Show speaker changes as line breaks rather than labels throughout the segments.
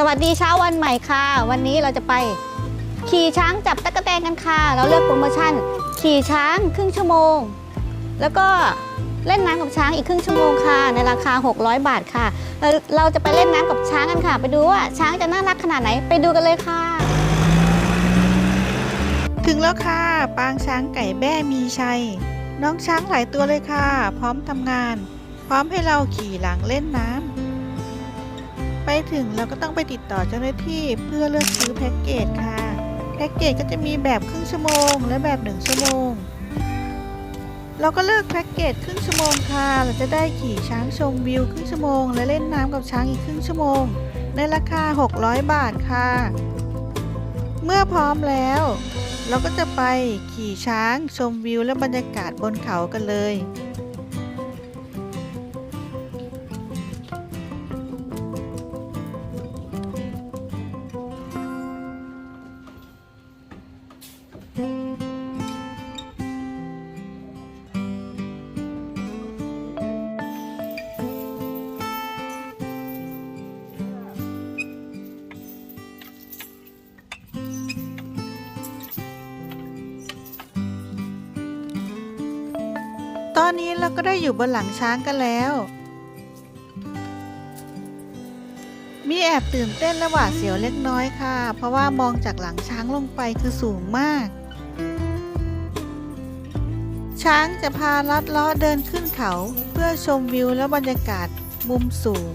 สวัสดีเช้าวันใหม่ค่ะ วันนี้เราจะไป ขี่ช้างจับตะกแตนกันค่ะ เราเลือกโปรโมชั่น ขี่ช้างครึ่งชั่วโมง แล้วก็เล่นน้ำกับช้างอีกครึ่งชั่วโมงค่ะ ในราคา 600 บาทค่ะ เราจะไปเล่นน้ำกับช้างกันค่ะ ไปดูว่าช้างจะน่ารักขนาดไหน ไปดูกันเลยค่ะ
ถึงแล้วค่ะ ปางช้างไก่แบ้มีชัย น้องช้างหลายตัวเลยค่ะ พร้อมทำงาน พร้อมให้เราขี่หลังเล่นน้ำไปถึงเราก็ต้องไปติดต่อเจ้าหน้าที่เพื่อเลือกซื้อแพ็กเกจค่ะ แพ็กเกจก็จะมีแบบครึ่งชั่วโมง และแบบหนึ่งชั่วโมง เราก็เลือกแพ็กเกจครึ่งชั่วโมงค่ะ เราจะได้ขี่ช้างชมวิวครึ่งชั่วโมง และเล่นน้ำกับช้างอีกครึ่งชั่วโมง ในราคา 600 บาทค่ะ เมื่อพร้อมแล้ว เราก็จะไปขี่ช้างชมวิวและบรรยากาศบนเขากันเลย อนนี้เราก็ได้อยู่บนหลังช้างกันแล้ว มีแอบตื่นเต้นและหวาดเสียวเล็กน้อยค่ะ เพราะว่ามองจากหลังช้างลงไปคือสูงมาก ช้างจะพาลัดเลาะเดินขึ้นเขา เพื่อชมวิวและบรรยากาศมุมสูง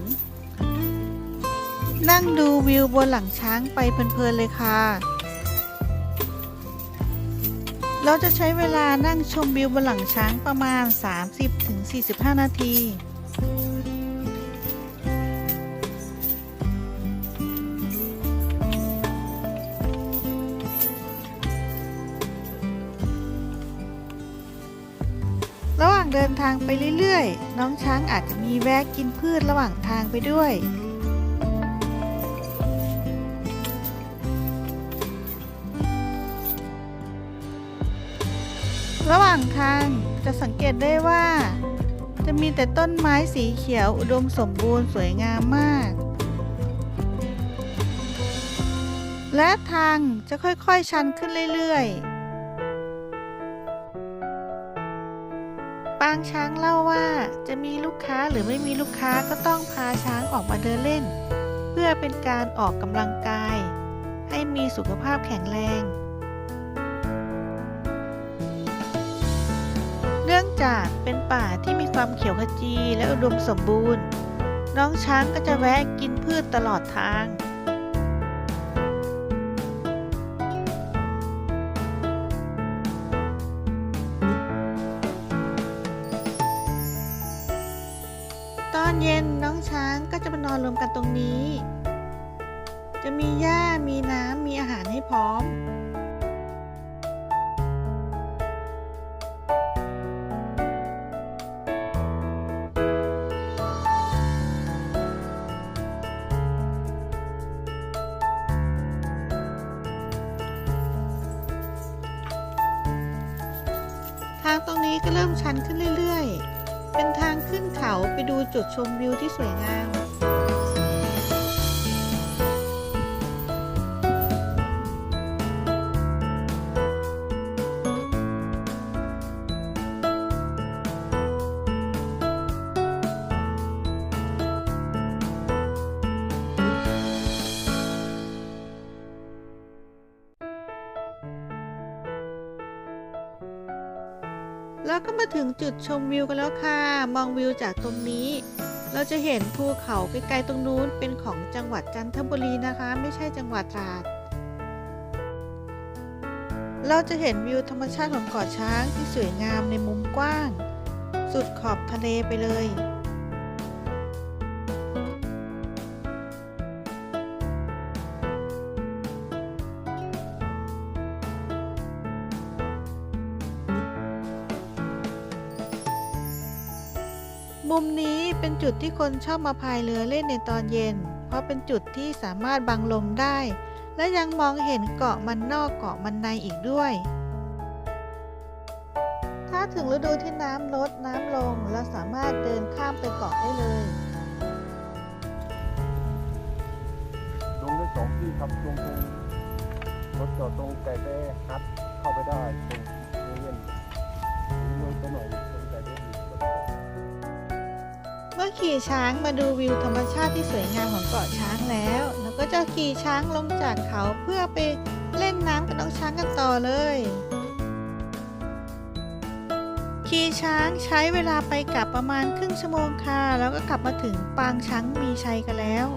นั่งดูวิวบนหลังช้างไปเพลินๆเลยค่ะ เราจะใช้เวลานั่งชมวิวบนหลังช้างประมาณ 30-45 นาที ระหว่างเดินทางไปเรื่อยๆ น้องช้างอาจจะมีแวะกินพืชระหว่างทางไปด้วย ระหว่างทางจะสังเกตได้ว่า จะมีแต่ต้นไม้สีเขียวอุดมสมบูรณ์สวยงามมาก และทางจะค่อยๆชันขึ้นเรื่อยๆ ปางช้างเล่าว่าจะมีลูกค้าหรือไม่มีลูกค้าก็ต้องพาช้างออกมาเดินเล่น เพื่อเป็นการออกกำลังกาย ให้มีสุขภาพแข็งแรง จากเป็นป่าที่มีความเขียวขจีและอุดมสมบูรณ์ น้องช้างก็จะแวะกินพืชตลอดทาง ตอนเย็นน้องช้างก็จะมานอนรวมกันตรงนี้ จะมีหญ้ามีน้ำมีอาหารให้พร้อม ทางตรงนี้ก็เริ่มชันขึ้นเรื่อยๆ เป็นทางขึ้นเขาไปดูจุดชมวิวที่สวยงาม แล้วก็มาถึงจุดชมวิวกันแล้วค่ะ มองวิวจากตรงนี้ เราจะเห็นภูเขาไกลๆตรงนู้นเป็นของจังหวัดจันทบุรีนะคะ ไม่ใช่จังหวัดตราด เราจะเห็นวิวธรรมชาติของเกาะช้างที่สวยงามในมุมกว้าง สุดขอบทะเลไปเลย มุมนี้เป็นจุดที่คนชอบมาพายเรือเล่นในตอนเย็น เพราะเป็นจุดที่สามารถบังลมได้ และยังมองเห็นเกาะมันนอกเกาะมันในอีกด้วย ถ้าถึงฤดูที่น้ำลดน้ำลงเราสามารถเดินข้ามไปเกาะได้เลย
ลงได้สองที่ครับลงตรงรถจอดตรงไก่แบ้ฮัทเข้าไปได้ตรงเรียนเมืองตัวหน่อยตรงไก่แบ้อี ก็
ขี่ช้างมาดูวิวธรรมชาติที่สวยงามของเกาะช้างแล้วเราก็จะขี่ช้างลงจากเขาเพื่อไปเล่นน้ำกับน้องช้างกันต่อเลย ขี่ช้างใช้เวลาไปกลับประมาณครึ่งชั่วโมงค่ะ แล้วก็กลับมาถึงปางช้างมีชัยกันแล้ว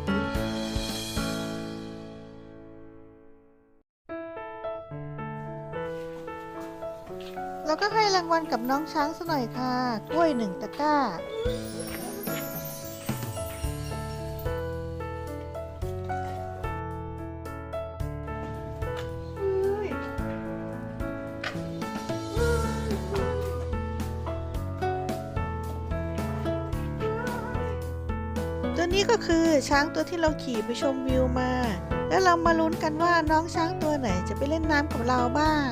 แล้วก็ให้รางวัลกับน้องช้างสักหน่อยค่ะ กล้วยหนึ่งตะกร้า ช้างตัวที่เราขี่ไปชมวิวมา แล้วเรามาลุ้นกันว่าน้องช้างตัวไหนจะไปเล่นน้ำกับเราบ้าง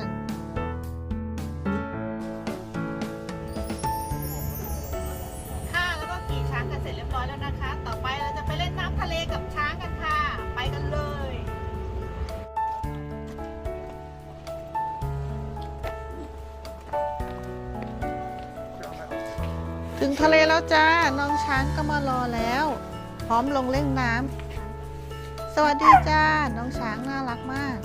ค่ะแล้วก็ขี่ช้างกันเสร็จเรียบร้อยแล้วนะคะ ต่อไปเราจะไปเล่นน้ำทะเลกับช้างกันค่ะ ไปกันเลย ถึงทะเลแล้วจ้า น้องช้างก็มารอแล้ว พร้อมลงเล่นน้ำสวัสดีจ้า น้องช้างน่ารักมาก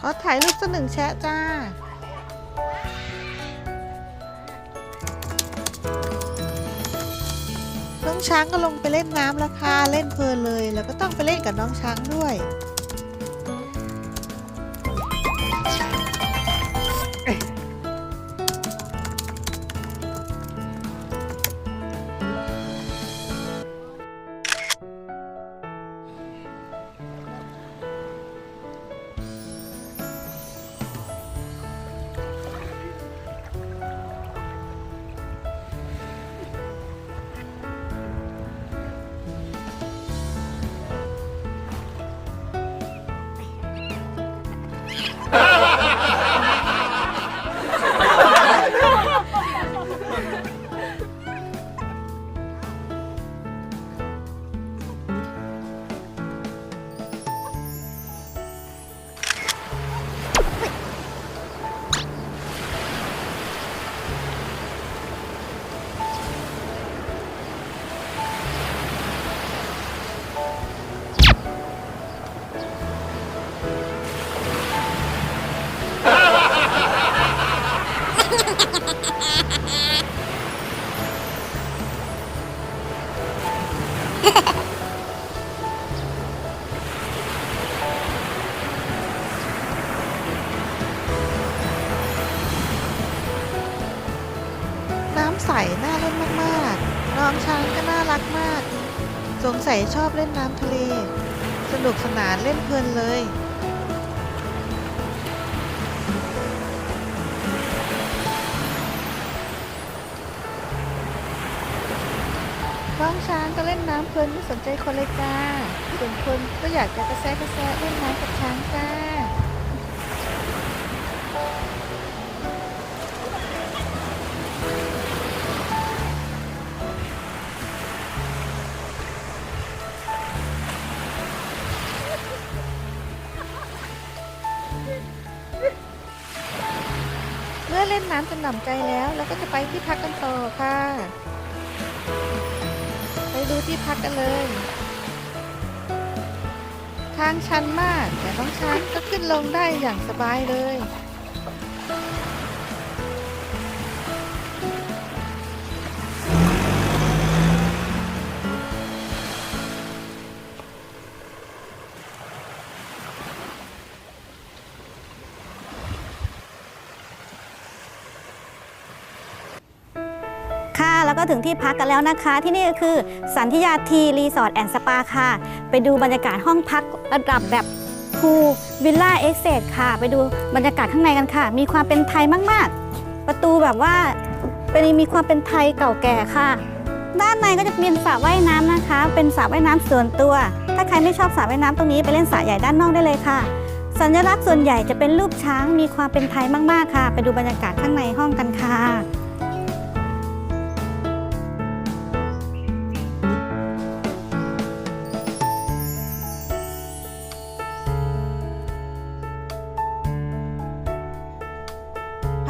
ขอถ่ายรูปสักหนึ่งแชะจ้าน้องช้างก็ลงไปเล่นน้ำแล้วค่ะ เล่นเพลินเลย แล้วก็ต้องไปเล่นกับน้องช้างด้วย สงสัยชอบเล่นน้ำทะเล สนุกสนานเล่นเพลินเลยน้องช้างก็เล่นน้ำเพลินไม่สนใจคนเลยจ้าส่วนคนก็อยากจะกระแซะกระแซะเล่นน้ำกับช้างจ้า เมื่อเล่นน้ำจนหนำใจแล้วเราก็จะไปที่พักกันต่อค่ะ ไปดูที่พักกันเลย ทางชันมาก แต่น้องช้างก็ขึ้นลงได้อย่างสบายเลย
ก็ถึงที่พักกันแล้วนะคะ ที่นี่ก็คือสันทิยาทีรีสอร์ทแอนด์สปาค่ะ ไปดูบรรยากาศห้องพักระดับแบบพูวิลล่าเอ็กเซค่ะ ไปดูบรรยากาศข้างในกันค่ะ มีความเป็นไทยมากๆ ประตูแบบว่าเป็นมีความเป็นไทยเก่าแก่ค่ะ ด้านในก็จะเป็นสระว่ายน้ำนะคะ เป็นสระว่ายน้ำส่วนตัว ถ้าใครไม่ชอบสระว่ายน้ำตรงนี้ไปเล่นสระใหญ่ด้านนอกได้เลยค่ะ สัญลักษณ์ส่วนใหญ่จะเป็นรูปช้างมีความเป็นไทยมากๆค่ะ ไปดูบรรยากาศข้างในห้องกันค่ะ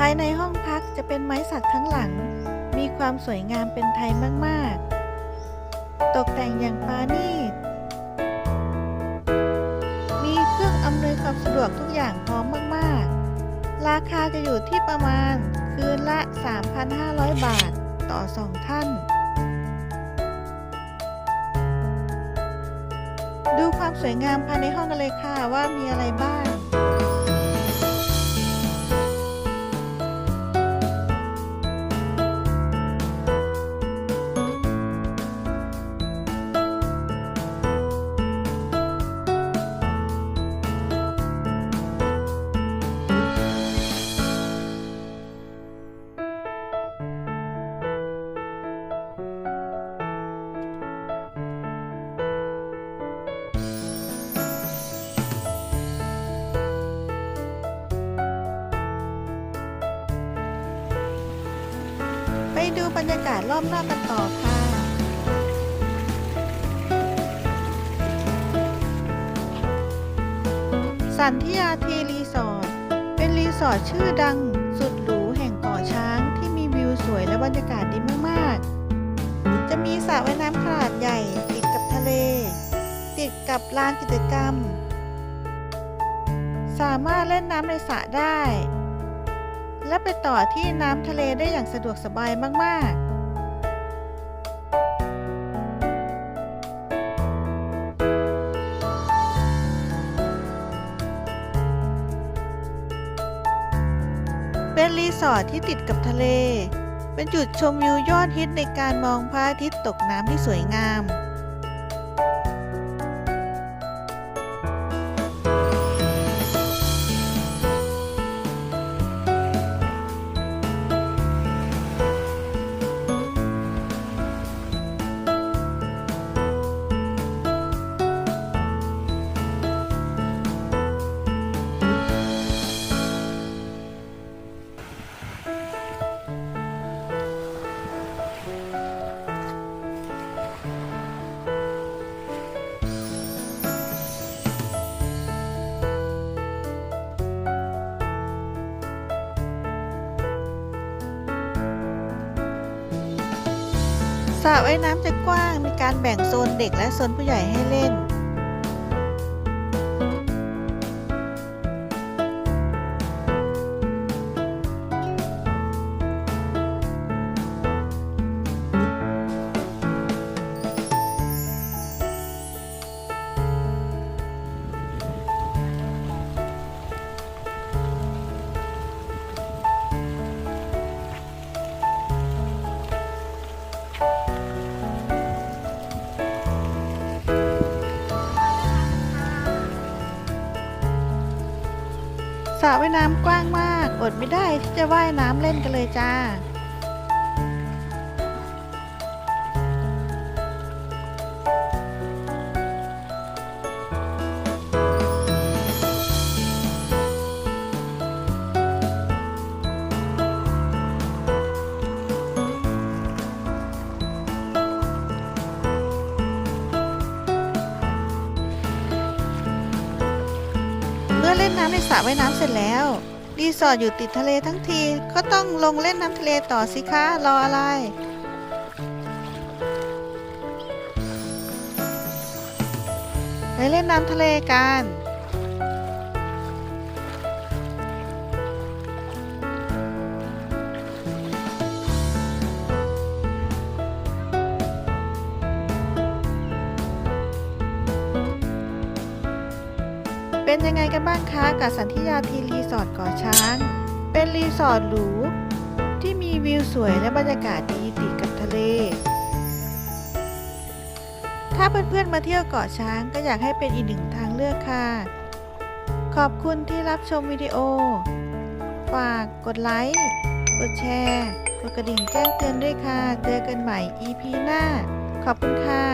า
ยในห้องพักจะเป็นไม้สักทั้งหลัง มีความสวยงามเป็นไทยมาก ๆ ตกแต่งอย่างปราณีตมีเครื่องอำนวยความสะดวกทุกอย่างพร้อมมาก ๆ ราคาจะอยู่ที่ประมาณคืนละ 3,500 บาทต่อ 2 ท่าน ดูความสวยงามภายในห้องกันเลยค่ะว่ามีอะไรบ้าง บรรยากาศรอบนอกกันต่อค่ะสันทิยาทีรีสอร์ทเป็นรีสอร์ทชื่อดังสุดหรูแห่งเกาะช้างที่มีวิวสวยและบรรยากาศดีมากๆ จะมีสระว่ายน้ำขนาดใหญ่ติดกับทะเล ติดกับลานกิจกรรม สามารถเล่นน้ำในสระได้ และไปต่อที่น้ำทะเลได้อย่างสะดวกสบายมาก ๆเป็นรีสอร์ทที่ติดกับทะเล เป็นจุดชมวิวยอดฮิตในการมองพระอาทิตย์ตกน้ำที่สวยงาม ระว่ายน้ำจะกว้าง มีการแบ่งโซนเด็กและโซนผู้ใหญ่ให้เล่น ระว่ายน้ำกว้างมาก อดไม่ได้ที่จะว่ายน้ำเล่นกันเลยจ้า น้ำในสระว่ายน้ำเสร็จแล้วรีสอร์ทอยู่ติดทะเลทั้งทีก็ต้องลงเล่นน้ำทะเลต่อสิคะรออะไร ไปเล่นน้ำทะเลกัน กันบ้างคะกับสันทิยาทีรีสอร์ทเก่อช้าง เป็นรีสอร์ทหรูที่มีวิวสวยและบรรยากาศดีติดกับทะเล ถ้าเพื่อนๆมาเที่ยวเกาะช้างก็อยากให้เป็นอีกหนึ่งทางเลือกค่ะ ขอบคุณที่รับชมวิดีโอ ฝากกดไลค์ กดแชร์ กดกระดิ่งแจ้งเตือนด้วยค่ะ เจอกันใหม่ EP หน้า ขอบคุณค่ะ